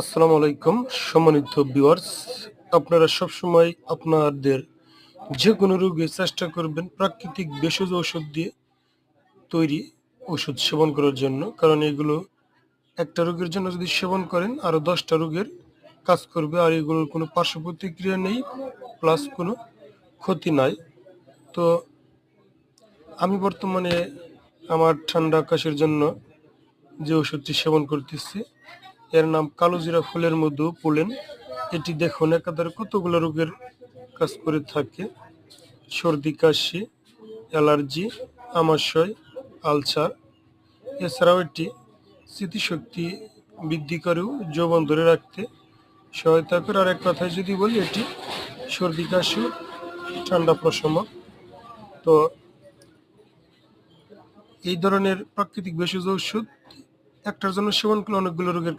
আসসালামু আলাইকুম, সম্মানিত ভিউয়ার্স আপনারা সবসময় আপনাদের যে কোনো রোগে চেষ্টা করবেন প্রাকৃতিক ভেষজ ওষুধ দিয়ে তৈরি ওষুধ সেবন করার জন্য। কারণ এগুলো একটা রোগের জন্য যদি সেবন করেন, আরও দশটা রোগের কাজ করবে, আর এগুলোর কোনো পার্শ্ব প্রতিক্রিয়া নেই প্লাস কোনো ক্ষতি নাই। তো আমি বর্তমানে আমার ঠান্ডা কাশির জন্য যে ওষুধটি সেবন করতেছি এর নাম কালোজিরা ফুলের মধু পোলেন। এটি দেখুন, একাধারে কতগুলো রোগের কাজ করে থাকে। সর্দি, কাশি, অ্যালার্জি, আমাশয়, আলসার। এছাড়াও এটি স্মৃতিশক্তি বৃদ্ধি করেও যৌবন ধরে রাখতে সহায়তা করে। আর এক কথায় যদি বলি, এটি সর্দি, কাশি, ঠান্ডা প্রশমক তো এই ধরনের প্রাকৃতিক ভেষজ ওষুধ একটার জন্য সেবন করলে অনেকগুলো রোগের